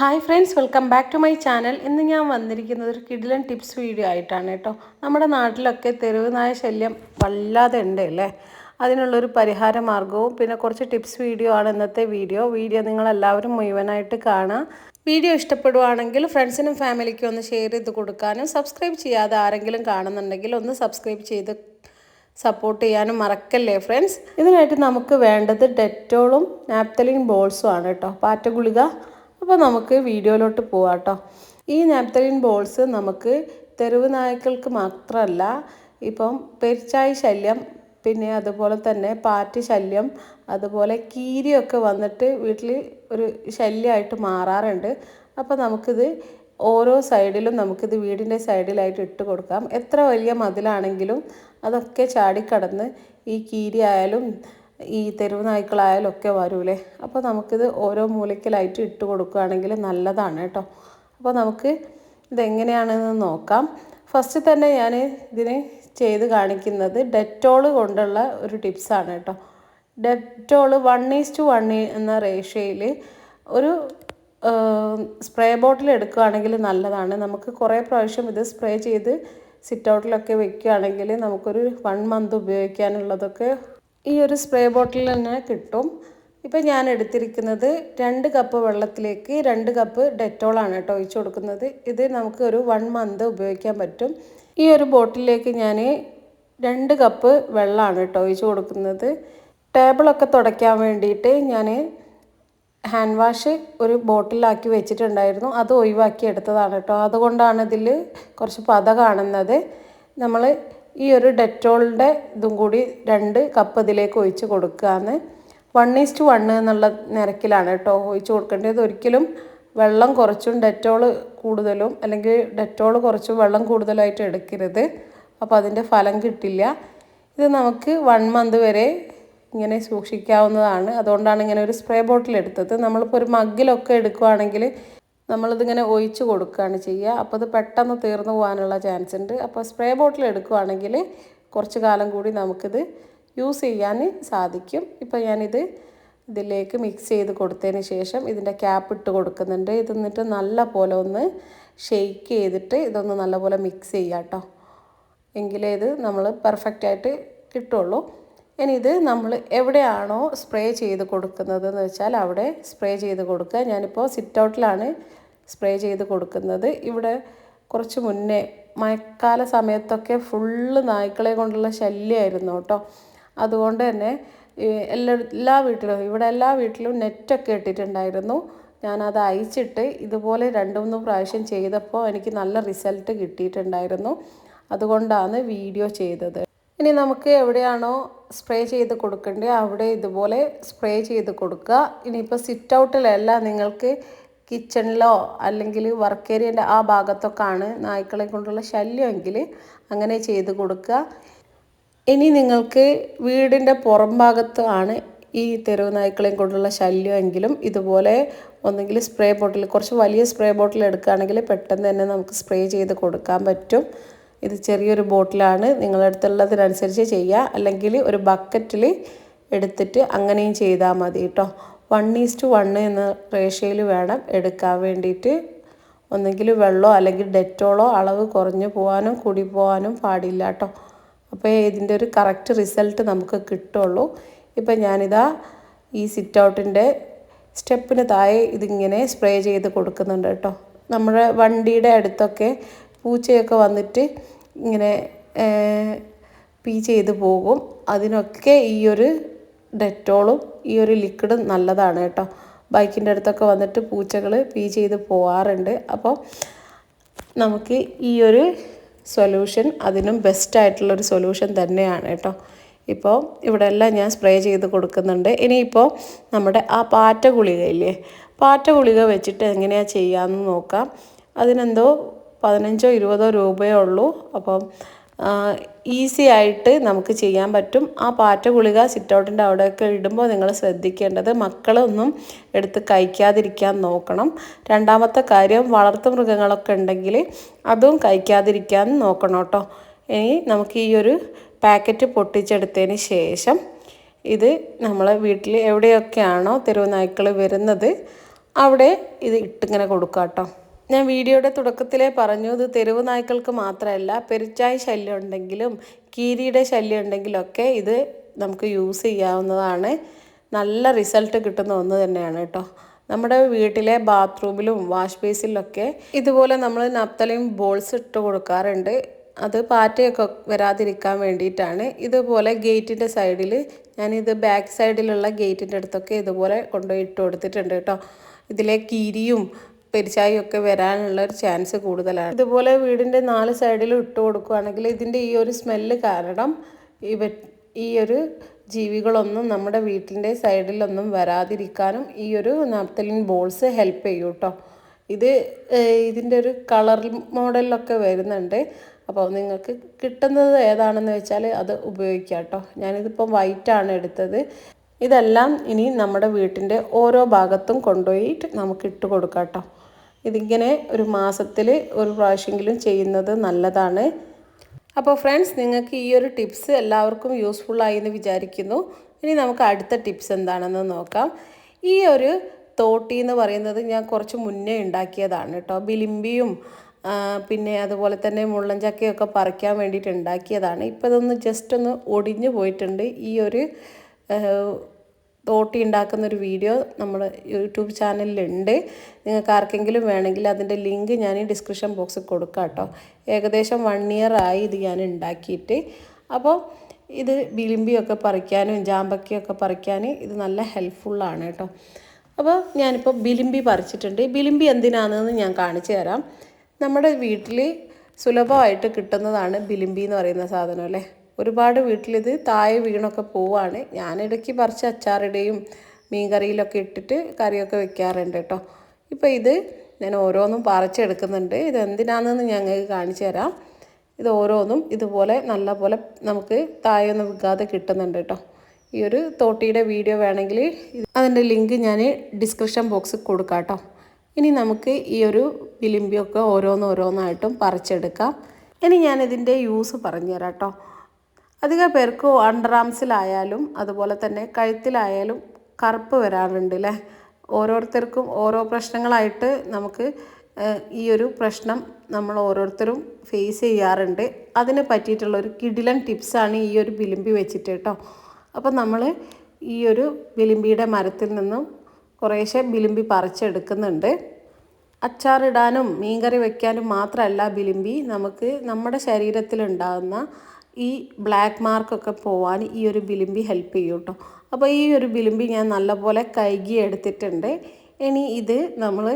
Hi friends welcome back to my channel ഇന്ന് ഞാൻ വന്നിരിക്കുന്നത് ഒരു കിഡിലൻ ടിപ്സ് വീഡിയോ ആയിട്ടാണ് കേട്ടോ. നമ്മുടെ നാട്ടിലൊക്കെ തെരുവ് നായ ശല്യം വല്ലാതെ ഉണ്ട് അല്ലേ? അതിനുള്ളൊരു പരിഹാര മാർഗവും പിന്നെ കുറച്ച് ടിപ്സ് വീഡിയോ ആണ് ഇന്നത്തെ വീഡിയോ വീഡിയോ നിങ്ങളെല്ലാവരും മുഴുവനായിട്ട് കാണാം വീഡിയോ ഇഷ്ടപ്പെടുവാണെങ്കിൽ ഫ്രണ്ട്സിനും ഫാമിലിക്കും ഒന്ന് ഷെയർ ചെയ്ത് കൊടുക്കാനും സബ്സ്ക്രൈബ് ചെയ്യാതെ ആരെങ്കിലും കാണുന്നുണ്ടെങ്കിൽ ഒന്ന് സബ്സ്ക്രൈബ് ചെയ്ത് സപ്പോർട്ട് ചെയ്യാനും മറക്കല്ലേ ഫ്രണ്ട്സ് ഇതിനായിട്ട് നമുക്ക് വേണ്ടത് ഡെറ്റോളും നാപ്തലിൻ ബോൾസും ആണ് കേട്ടോ. പാറ്റ ഗുളിക അപ്പോൾ നമുക്ക് വീഡിയോയിലോട്ട് പോവാം കേട്ടോ. ഈ നാപ്തലിൻ ബോൾസ് നമുക്ക് തെരുവ് നായ്ക്കൾക്ക് മാത്രമല്ല ഇപ്പം പെരിച്ചായി ശല്യം പിന്നെ അതുപോലെ തന്നെ പാറ്റ് ശല്യം അതുപോലെ കീരിയൊക്കെ വന്നിട്ട് വീട്ടിൽ ഒരു ശല്യമായിട്ട് മാറാറുണ്ട്. അപ്പോൾ നമുക്കിത് ഓരോ സൈഡിലും നമുക്കിത് വീടിന്റെ സൈഡിലായിട്ട് ഇട്ട് കൊടുക്കാം. എത്ര വലിയ മതിലാണെങ്കിലും അതൊക്കെ ചാടിക്കടന്ന് ഈ കീരി ആയാലും ഈ തെരുവ് നായ്ക്കളായാലും ഒക്കെ വരൂലേ? അപ്പോൾ നമുക്കിത് ഓരോ മൂലയ്ക്കലായിട്ട് ഇട്ട് കൊടുക്കുകയാണെങ്കിൽ നല്ലതാണ് കേട്ടോ. അപ്പോൾ നമുക്ക് ഇതെങ്ങനെയാണെന്ന് നോക്കാം. ഫസ്റ്റ് തന്നെ ഞാൻ ഇതിന് ചെയ്ത് കാണിക്കുന്നത് ഡെറ്റോൾ കൊണ്ടുള്ള ഒരു ടിപ്സാണ് കേട്ടോ. Dettol one is to one എന്ന റേഷ്യയിൽ ഒരു സ്പ്രേ ബോട്ടിൽ എടുക്കുകയാണെങ്കിൽ നല്ലതാണ്. നമുക്ക് കുറേ പ്രാവശ്യം ഇത് സ്പ്രേ ചെയ്ത് സിറ്റ് ഔട്ടിലൊക്കെ വെക്കുകയാണെങ്കിൽ നമുക്കൊരു വൺ മന്ത് ഉപയോഗിക്കാനുള്ളതൊക്കെ ഈ ഒരു സ്പ്രേ ബോട്ടിൽ തന്നെ കിട്ടും. ഇപ്പം ഞാൻ എടുത്തിരിക്കുന്നത് രണ്ട് കപ്പ് വെള്ളത്തിലേക്ക് രണ്ട് കപ്പ് ഡെറ്റോളാണ് കേട്ടോ ഒഴിച്ചു കൊടുക്കുന്നത്. ഇത് നമുക്ക് ഒരു വൺ മന്ത് ഉപയോഗിക്കാൻ പറ്റും. ഈ ഒരു ബോട്ടിലേക്ക് ഞാൻ രണ്ട് കപ്പ് വെള്ളമാണ് കേട്ടോ ഒഴിച്ചു കൊടുക്കുന്നത്. ടേബിളൊക്കെ തുടയ്ക്കാൻ വേണ്ടിയിട്ട് ഞാൻ ഹാൻഡ് വാഷ് ഒരു ബോട്ടിലാക്കി വെച്ചിട്ടുണ്ടായിരുന്നു. അത് ഒഴിവാക്കി എടുത്തതാണ് കേട്ടോ. അതുകൊണ്ടാണ് ഇതിൽ കുറച്ച് പത കാണുന്നത്. നമ്മൾ ഈ ഒരു ഡെറ്റോളിന്റെ ഇതും കൂടി രണ്ട് കപ്പ് ഇതിലേക്ക് ഒഴിച്ച് കൊടുക്കുകയെന്ന് വൺ ഈസ്റ്റ് വൺ എന്നുള്ള നിരക്കിലാണ് കേട്ടോ ഒഴിച്ച് കൊടുക്കേണ്ടത്. ഒരിക്കലും വെള്ളം കുറച്ചും ഡെറ്റോൾ കൂടുതലും അല്ലെങ്കിൽ ഡെറ്റോൾ കുറച്ചും വെള്ളം കൂടുതലായിട്ട് എടുക്കരുത്. അപ്പോൾ അതിന്റെ ഫലം കിട്ടില്ല. ഇത് നമുക്ക് വൺ മന്ത് വരെ ഇങ്ങനെ സൂക്ഷിക്കാവുന്നതാണ്. അതുകൊണ്ടാണ് ഇങ്ങനെ ഒരു സ്പ്രേ ബോട്ടിൽ എടുത്തത്. നമ്മളിപ്പോൾ ഒരു മഗ്ഗിലൊക്കെ എടുക്കുവാണെങ്കിൽ നമ്മളിതിങ്ങനെ ഒഴിച്ച് കൊടുക്കുകയാണ് ചെയ്യുക. അപ്പോൾ ഇത് പെട്ടെന്ന് തീർന്നു പോകാനുള്ള ചാൻസ് ഉണ്ട്. അപ്പോൾ സ്പ്രേ ബോട്ടിൽ എടുക്കുകയാണെങ്കിൽ കുറച്ച് കാലം കൂടി നമുക്കിത് യൂസ് ചെയ്യാൻ സാധിക്കും. ഇപ്പോൾ ഞാനിത് ഇതിലേക്ക് മിക്സ് ചെയ്ത് കൊടുത്തതിന് ശേഷം ഇതിന്റെ ക്യാപ്പ് ഇട്ട് കൊടുക്കുന്നുണ്ട്. ഇത് എന്നിട്ട് നല്ല പോലെ ഒന്ന് ഷെയ്ക്ക് ചെയ്തിട്ട് ഇതൊന്ന് നല്ലപോലെ മിക്സ് ചെയ്യാം കേട്ടോ. എങ്കിലേ ഇത് നമ്മൾ പെർഫെക്റ്റായിട്ട് കിട്ടുള്ളൂ. ഇനി ഇത് നമ്മൾ എവിടെയാണോ സ്പ്രേ ചെയ്ത് കൊടുക്കുന്നത് എന്ന് വെച്ചാൽ അവിടെ സ്പ്രേ ചെയ്ത് കൊടുക്കുക. ഞാനിപ്പോൾ സിറ്റ് ഔട്ടിലാണ് സ്പ്രേ ചെയ്ത് കൊടുക്കുന്നത്. ഇവിടെ കുറച്ച് മുന്നേ മഴക്കാല സമയത്തൊക്കെ ഫുള്ള് നായ്ക്കളെ കൊണ്ടുള്ള ശല്യമായിരുന്നു കേട്ടോ. അതുകൊണ്ട് തന്നെ എല്ലാ എല്ലാ വീട്ടിലും ഇവിടെ എല്ലാ വീട്ടിലും നെറ്റൊക്കെ ഇട്ടിട്ടുണ്ടായിരുന്നു. ഞാനത് അയച്ചിട്ട് ഇതുപോലെ രണ്ട് മൂന്ന് പ്രാവശ്യം ചെയ്തപ്പോൾ എനിക്ക് നല്ല റിസൾട്ട് കിട്ടിയിട്ടുണ്ടായിരുന്നു. അതുകൊണ്ടാണ് വീഡിയോ ചെയ്തത്. ഇനി നമുക്ക് എവിടെയാണോ സ്പ്രേ ചെയ്ത് കൊടുക്കേണ്ടത് അവിടെ ഇതുപോലെ സ്പ്രേ ചെയ്ത് കൊടുക്കുക. ഇനിയിപ്പോൾ സിറ്റ് ഔട്ടിലല്ല നിങ്ങൾക്ക് കിച്ചണിലോ അല്ലെങ്കിൽ വർക്ക് ഏരിയന്റെ ആ ഭാഗത്തൊക്കെ ആണ് നായ്ക്കളെ കൊണ്ടുള്ള ശല്യമെങ്കിൽ അങ്ങനെ ചെയ്ത് കൊടുക്കുക. ഇനി നിങ്ങൾക്ക് വീടിന്റെ പുറം ഭാഗത്താണ് ഈ തെരുവ് നായ്ക്കളെയും കൊണ്ടുള്ള ശല്യമെങ്കിലും ഇതുപോലെ ഒന്നെങ്കിൽ സ്പ്രേ ബോട്ടിൽ കുറച്ച് വലിയ സ്പ്രേ ബോട്ടിൽ എടുക്കുകയാണെങ്കിൽ പെട്ടെന്ന് തന്നെ നമുക്ക് സ്പ്രേ ചെയ്ത് കൊടുക്കാൻ പറ്റും. ഇത് ചെറിയൊരു ബോട്ടിലാണ് നിങ്ങളുടെ അടുത്തുള്ളതിനനുസരിച്ച് ചെയ്യുക. അല്ലെങ്കിൽ ഒരു ബക്കറ്റിൽ എടുത്തിട്ട് അങ്ങനെയും ചെയ്താൽ മതി കേട്ടോ. വൺ ഈസ്റ്റ് വൺ എന്ന റേഷ്യയിൽ വേണം എടുക്കാൻ വേണ്ടിയിട്ട്. ഒന്നെങ്കിൽ വെള്ളമോ അല്ലെങ്കിൽ ഡെറ്റോളോ അളവ് കുറഞ്ഞു പോകാനും കൂടി പോകാനും പാടില്ല കേട്ടോ അപ്പോൾ ഇതിന്റെ ഒരു കറക്റ്റ് റിസൾട്ട് നമുക്ക് കിട്ടുള്ളൂ. ഇപ്പം ഞാനിതാ ഈ സിറ്റ് ഔട്ടിന്റെ സ്റ്റെപ്പിന് താഴെ ഇതിങ്ങനെ സ്പ്രേ ചെയ്ത് കൊടുക്കുന്നുണ്ട് കേട്ടോ നമ്മുടെ വണ്ടിയുടെ അടുത്തൊക്കെ പൂച്ചയൊക്കെ വന്നിട്ട് ഇങ്ങനെ പീ ചെയ്ത് പോകും. അതിനൊക്കെ ഈ ഒരു ഡെറ്റോളും ഈ ഒരു ലിക്വിഡ് നല്ലതാണ് കേട്ടോ. ബൈക്കിന്റെ അടുത്തൊക്കെ വന്നിട്ട് പൂച്ചകൾ പീ ചെയ്ത് പോവാറുണ്ട്. അപ്പോൾ നമുക്ക് ഈ ഒരു സൊല്യൂഷൻ അതിനും ബെസ്റ്റ് ആയിട്ടുള്ളൊരു സൊല്യൂഷൻ തന്നെയാണ് കേട്ടോ. ഇപ്പോൾ ഇവിടെ എല്ലാം ഞാൻ സ്പ്രേ ചെയ്ത് കൊടുക്കുന്നുണ്ട്. ഇനിയിപ്പോൾ നമ്മുടെ ആ പാറ്റ ഗുളികയില്ലേ പാറ്റ ഗുളിക വെച്ചിട്ട് എങ്ങനെയാണ് ചെയ്യാമെന്ന് നോക്കാം. അതിനെന്തോ പതിനഞ്ചോ ഇരുപതോ രൂപയേ ഉള്ളൂ. അപ്പം ഈസി ആയിട്ട് നമുക്ക് ചെയ്യാൻ പറ്റും. ആ പാറ്റ ഗുളിക സിറ്റൗട്ടിന്റെ അവിടെയൊക്കെ ഇടുമ്പോൾ നിങ്ങൾ ശ്രദ്ധിക്കേണ്ടത് മക്കളൊന്നും എടുത്ത് കഴിക്കാതിരിക്കാൻ നോക്കണം. രണ്ടാമത്തെ കാര്യം വളർത്തു മൃഗങ്ങളൊക്കെ ഉണ്ടെങ്കിൽ അതും കഴിക്കാതിരിക്കാൻ നോക്കണം കേട്ടോ. ഇനി നമുക്ക് ഈ ഒരു പാക്കറ്റ് പൊട്ടിച്ചെടുത്തതിന് ശേഷം ഇത് നമ്മൾ വീട്ടിൽ എവിടെയൊക്കെയാണോ തെരുവ് നായ്ക്കൾ വരുന്നത് അവിടെ ഇത് ഇട്ടിങ്ങനെ കൊടുക്കാം കേട്ടോ. ഞാൻ വീഡിയോയുടെ തുടക്കത്തിലേ പറഞ്ഞു ഇത് തെരുവ് നായ്ക്കൾക്ക് മാത്രമല്ല പെരുച്ചായ ശല്യം ഉണ്ടെങ്കിലും കീരിയുടെ ശല്യം ഉണ്ടെങ്കിലൊക്കെ ഇത് നമുക്ക് യൂസ് ചെയ്യാവുന്നതാണ്. നല്ല റിസൾട്ട് കിട്ടുന്ന ഒന്ന് തന്നെയാണ് കേട്ടോ. നമ്മുടെ വീട്ടിലെ ബാത്റൂമിലും വാഷ് ബേസിലൊക്കെ ഇതുപോലെ നമ്മൾ നപ്തലയും ബോൾസ് ഇട്ട് കൊടുക്കാറുണ്ട്. അത് പാറ്റയൊക്കെ വരാതിരിക്കാൻ വേണ്ടിയിട്ടാണ്. ഇതുപോലെ ഗേറ്റിന്റെ സൈഡിൽ ഞാനിത് ബാക്ക് സൈഡിലുള്ള ഗേറ്റിന്റെ അടുത്തൊക്കെ ഇതുപോലെ കൊണ്ടുപോയി ഇട്ട് കൊടുത്തിട്ടുണ്ട് കേട്ടോ. ഇതിലെ കീരിയും പെരിച്ചായും ഒക്കെ വരാനുള്ള ഒരു ചാൻസ് കൂടുതലാണ്. ഇതുപോലെ വീടിന്റെ നാല് സൈഡിലും ഇട്ട് കൊടുക്കുകയാണെങ്കിൽ ഇതിന്റെ ഈ ഒരു സ്മെല്ല് കാരണം ഇവ ഈ ഒരു ജീവികളൊന്നും നമ്മുടെ വീട്ടിന്റെ സൈഡിലൊന്നും വരാതിരിക്കാനും ഈ ഒരു നാപ്തലിൻ ബോൾസ് ഹെൽപ്പ് ചെയ്യും കേട്ടോ ഇത് ഇതിന്റെ ഒരു കളർ മോഡലിലൊക്കെ വരുന്നുണ്ട്. അപ്പോൾ നിങ്ങൾക്ക് കിട്ടുന്നത് ഏതാണെന്ന് വെച്ചാൽ അത് ഉപയോഗിക്കാം കേട്ടോ ഞാനിതിപ്പം വൈറ്റാണ് എടുത്തത്. ഇതെല്ലാം ഇനി നമ്മുടെ വീട്ടിന്റെ ഓരോ ഭാഗത്തും കൊണ്ടുപോയിട്ട് നമുക്ക് ഇട്ട് കൊടുക്കാം കേട്ടോ ഇതിങ്ങനെ ഒരു മാസത്തിൽ ഒരു പ്രാവശ്യമെങ്കിലും ചെയ്യുന്നത് നല്ലതാണ്. അപ്പോൾ ഫ്രണ്ട്സ് നിങ്ങൾക്ക് ഈ ഒരു ടിപ്സ് എല്ലാവർക്കും യൂസ്ഫുള്ളായി എന്ന് വിചാരിക്കുന്നു. ഇനി നമുക്ക് അടുത്ത ടിപ്സ് എന്താണെന്ന് നോക്കാം. ഈ ഒരു തോട്ടി എന്ന് പറയുന്നത് ഞാൻ കുറച്ച് മുന്നേ ഉണ്ടാക്കിയതാണ് കേട്ടോ. ബിലിമ്പിയും പിന്നെ അതുപോലെ തന്നെ മുള്ളൻചക്കയൊക്കെ പറിക്കാൻ വേണ്ടിയിട്ട് ഉണ്ടാക്കിയതാണ്. ഇപ്പോൾ ഇതൊന്ന് ജസ്റ്റ് ഒന്ന് ഒടിഞ്ഞു പോയിട്ടുണ്ട്. ഈ ഒരു തോട്ടി ഉണ്ടാക്കുന്ന ഒരു വീഡിയോ നമ്മൾ യൂട്യൂബ് ചാനലിലുണ്ട്. നിങ്ങൾക്ക് ആർക്കെങ്കിലും വേണമെങ്കിൽ അതിന്റെ ലിങ്ക് ഞാൻ ഈ ഡിസ്ക്രിപ്ഷൻ ബോക്സിൽ കൊടുക്കാം കേട്ടോ. ഏകദേശം വൺ ഇയർ ആയി ഇത് ഞാൻ ഉണ്ടാക്കിയിട്ട്. അപ്പോൾ ഇത് ബിലിമ്പിയൊക്കെ പറിക്കാനും ജാമ്പക്കയൊക്കെ പറിക്കാനും ഇത് നല്ല ഹെൽപ്ഫുള്ളാണ് കേട്ടോ. അപ്പോൾ ഞാനിപ്പോൾ ബിലിമ്പി പറിച്ചിട്ടുണ്ട്. ബിലിമ്പി എന്തിനാണെന്ന് ഞാൻ കാണിച്ചു തരാം. നമ്മുടെ വീട്ടിൽ സുലഭമായിട്ട് കിട്ടുന്നതാണ് ബിലിമ്പി എന്ന് പറയുന്ന സാധനം അല്ലേ? ഒരുപാട് വീട്ടിലിത് താഴെ വീണൊക്കെ പോവാണ്. ഞാനിടയ്ക്ക് പറിച്ച് അച്ചാറിടുകയും മീൻ കറിയിലൊക്കെ ഇട്ടിട്ട് കറിയൊക്കെ വെക്കാറുണ്ട് കേട്ടോ. ഇപ്പോൾ ഇത് ഞാൻ ഓരോന്നും പറിച്ചെടുക്കുന്നുണ്ട് ഇത് എന്തിനാണെന്ന് ഞങ്ങൾക്ക് കാണിച്ചു തരാം. ഇത് ഓരോന്നും ഇതുപോലെ നല്ല പോലെ നമുക്ക് താഴെയൊന്നും വിൽക്കാതെ കിട്ടുന്നുണ്ട് കേട്ടോ. ഈ ഒരു തോട്ടിയുടെ വീഡിയോ വേണമെങ്കിൽ അതിന്റെ ലിങ്ക് ഞാൻ ഡിസ്ക്രിപ്ഷൻ ബോക്സിൽ കൊടുക്കാം കേട്ടോ. ഇനി നമുക്ക് ഈ ഒരു വിലിമ്പിയൊക്കെ ഓരോന്നോരോന്നായിട്ടും പറിച്ചെടുക്കാം. ഇനി ഞാനിതിന്റെ യൂസ് പറഞ്ഞുതരാം കേട്ടോ. അധിക പേർക്ക് അണ്ടർ ആംസിലായാലും അതുപോലെ തന്നെ കഴുത്തിലായാലും കറുപ്പ് വരാറുണ്ട് അല്ലേ ഓരോരുത്തർക്കും ഓരോ പ്രശ്നങ്ങളായിട്ട് നമുക്ക് ഈ ഒരു പ്രശ്നം നമ്മൾ ഓരോരുത്തരും ഫേസ് ചെയ്യാറുണ്ട്. അതിനെ പറ്റിയിട്ടുള്ള ഒരു കിടിലൻ ടിപ്സാണ് ഈ ഒരു വിലിമ്പി വെച്ചിട്ട് കേട്ടോ അപ്പം നമ്മൾ ഈ ഒരു വിലിമ്പിയുടെ മരത്തിൽ നിന്നും കുറേശ്ശെ വിലിമ്പി പറിച്ചെടുക്കുന്നുണ്ട്. അച്ചാറിടാനും മീൻകറി വയ്ക്കാനും മാത്രമല്ല ബിലിമ്പി നമുക്ക് നമ്മുടെ ശരീരത്തിലുണ്ടാകുന്ന ഈ ബ്ലാക്ക് മാർക്കൊക്കെ പോവാൻ ഈ ഒരു ബിലിമ്പി ഹെൽപ്പ് ചെയ്യും കേട്ടോ അപ്പോൾ ഈ ഒരു ബിലിമ്പി ഞാൻ നല്ലപോലെ കൈകി എടുത്തിട്ടുണ്ട്. ഇനി ഇത് നമ്മൾ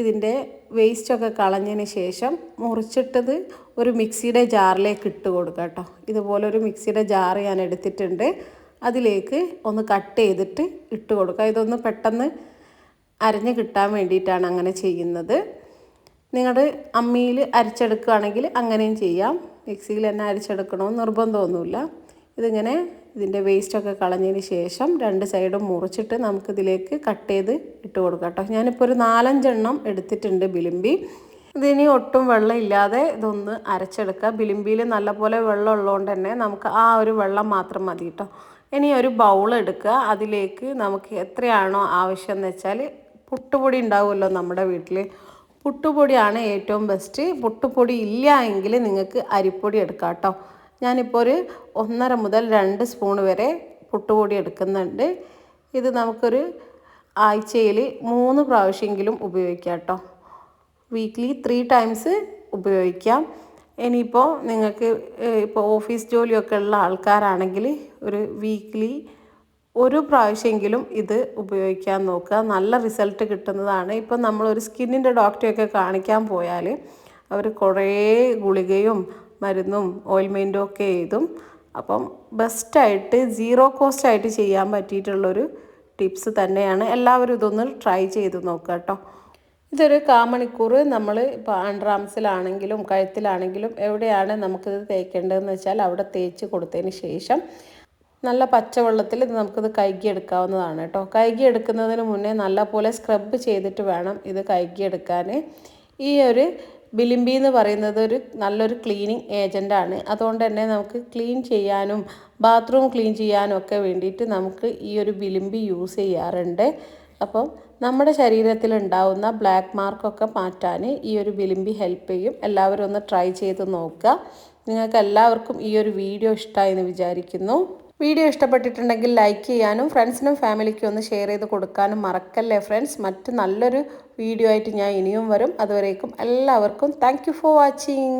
ഇതിന്റെ വേസ്റ്റൊക്കെ കളഞ്ഞതിന് ശേഷം മുറിച്ചിട്ടത് ഒരു മിക്സിയുടെ ജാറിലേക്ക് ഇട്ട് കൊടുക്കുക കേട്ടോ ഇതുപോലെ ഒരു മിക്സിയുടെ ജാർ ഞാൻ എടുത്തിട്ടുണ്ട്. അതിലേക്ക് ഒന്ന് കട്ട് ചെയ്തിട്ട് ഇട്ട് കൊടുക്കുക. ഇതൊന്ന് പെട്ടെന്ന് അരഞ്ഞ് കിട്ടാൻ വേണ്ടിയിട്ടാണ് അങ്ങനെ ചെയ്യുന്നത്. നിങ്ങളുടെ അമ്മിയിൽ അരച്ചെടുക്കുകയാണെങ്കിൽ അങ്ങനെയും ചെയ്യാം. മിക്സിയിൽ തന്നെ അരിച്ചെടുക്കണമെന്ന് നിർബന്ധമൊന്നുമില്ല. ഇതിങ്ങനെ ഇതിന്റെ വേസ്റ്റൊക്കെ കളഞ്ഞതിന് ശേഷം രണ്ട് സൈഡും മുറിച്ചിട്ട് നമുക്കിതിലേക്ക് കട്ട് ചെയ്ത് ഇട്ട് കൊടുക്കാം കേട്ടോ. ഞാനിപ്പോൾ ഒരു നാലഞ്ചെണ്ണം എടുത്തിട്ടുണ്ട് ബിലിമ്പി. ഇതിനി ഒട്ടും വെള്ളമില്ലാതെ ഇതൊന്ന് അരച്ചെടുക്കുക. ബിലിമ്പിയിൽ നല്ലപോലെ വെള്ളം ഉള്ളതുകൊണ്ട് തന്നെ നമുക്ക് ആ ഒരു വെള്ളം മാത്രം മതി കേട്ടോ. ഇനി ഒരു ബൗൾ എടുക്കുക. അതിലേക്ക് നമുക്ക് എത്രയാണോ ആവശ്യം എന്ന് വെച്ചാൽ പുട്ടുപൊടി ഉണ്ടാവുമല്ലോ നമ്മുടെ വീട്ടിൽ. പുട്ടുപൊടിയാണ് ഏറ്റവും ബെസ്റ്റ് പുട്ടുപൊടി ഇല്ല എങ്കിൽ നിങ്ങൾക്ക് അരിപ്പൊടി എടുക്കാം കേട്ടോ ഞാനിപ്പോൾ ഒരു ഒന്നര മുതൽ രണ്ട് സ്പൂൺ വരെ പുട്ടുപൊടി എടുക്കുന്നുണ്ട്. ഇത് നമുക്കൊരു ആഴ്ചയിൽ മൂന്ന് പ്രാവശ്യമെങ്കിലും ഉപയോഗിക്കാം കേട്ടോ വീക്ക്ലി ത്രീ ടൈംസ് ഉപയോഗിക്കാം. ഇനിയിപ്പോൾ നിങ്ങൾക്ക് ഇപ്പോൾ ഓഫീസ് ജോലിയൊക്കെ ഉള്ള ആൾക്കാരാണെങ്കിൽ ഒരു വീക്ക്ലി ഒരു പ്രാവശ്യമെങ്കിലും ഇത് ഉപയോഗിക്കാൻ നോക്കുക. നല്ല റിസൾട്ട് കിട്ടുന്നതാണ്. ഇപ്പം നമ്മളൊരു സ്കിന്നിന്റെ ഡോക്ടറെയൊക്കെ കാണിക്കാൻ പോയാൽ അവർ കുറേ ഗുളികയും മരുന്നും ഓയിൽമെന്റും ഒക്കെ ചെയ്തും അപ്പം ബെസ്റ്റായിട്ട് സീറോ കോസ്റ്റ് ആയിട്ട് ചെയ്യാൻ പറ്റിയിട്ടുള്ളൊരു ടിപ്സ് തന്നെയാണ്. എല്ലാവരും ഇതൊന്ന് ട്രൈ ചെയ്ത് നോക്കുക കേട്ടോ. ഇതൊരു കാമണിക്കൂർ നമ്മൾ ഇപ്പോൾ ആൻഡ്രാംസിലാണെങ്കിലും കഴുത്തിലാണെങ്കിലും എവിടെയാണ് നമുക്കിത് തേക്കേണ്ടതെന്ന് വെച്ചാൽ അവിടെ തേച്ച് കൊടുത്തതിന് ശേഷം നല്ല പച്ചവെള്ളത്തിൽ ഇത് നമുക്കിത് കഴുകിയെടുക്കാവുന്നതാണ് കേട്ടോ. എടുക്കുന്നതിന് മുന്നേ നല്ലപോലെ സ്ക്രബ് ചെയ്തിട്ട് വേണം ഇത് കഴുകിയെടുക്കാൻ. ഈ ഒരു ബിലിമ്പി എന്ന് പറയുന്നത് ഒരു നല്ലൊരു ക്ലീനിങ് ഏജന്റാണ് അതുകൊണ്ട് തന്നെ നമുക്ക് ക്ലീൻ ചെയ്യാനും ബാത്റൂം ക്ലീൻ ചെയ്യാനും ഒക്കെ വേണ്ടിയിട്ട് നമുക്ക് ഈ ഒരു ബിലിമ്പി യൂസ് ചെയ്യാറുണ്ട്. അപ്പം നമ്മുടെ ശരീരത്തിൽ ഉണ്ടാവുന്ന ബ്ലാക്ക് മാർക്കൊക്കെ മാറ്റാൻ ഈ ഒരു വിലിമ്പി ഹെൽപ്പ് ചെയ്യും. എല്ലാവരും ഒന്ന് ട്രൈ ചെയ്ത് നോക്കുക. നിങ്ങൾക്ക് എല്ലാവർക്കും ഈ ഒരു വീഡിയോ ഇഷ്ടമായി എന്ന് വിചാരിക്കുന്നു. വീഡിയോ ഇഷ്ടപ്പെട്ടിട്ടുണ്ടെങ്കിൽ ലൈക്ക് ചെയ്യാനും ഫ്രണ്ട്സിനും ഫാമിലിക്കും ഒന്ന് ഷെയർ ചെയ്ത് കൊടുക്കാനും മറക്കല്ലേ ഫ്രണ്ട്സ് മറ്റ് നല്ലൊരു വീഡിയോ ആയിട്ട് ഞാൻ ഇനിയും വരും. അതുവരേക്കും എല്ലാവർക്കും താങ്ക് ഫോർ വാച്ചിങ്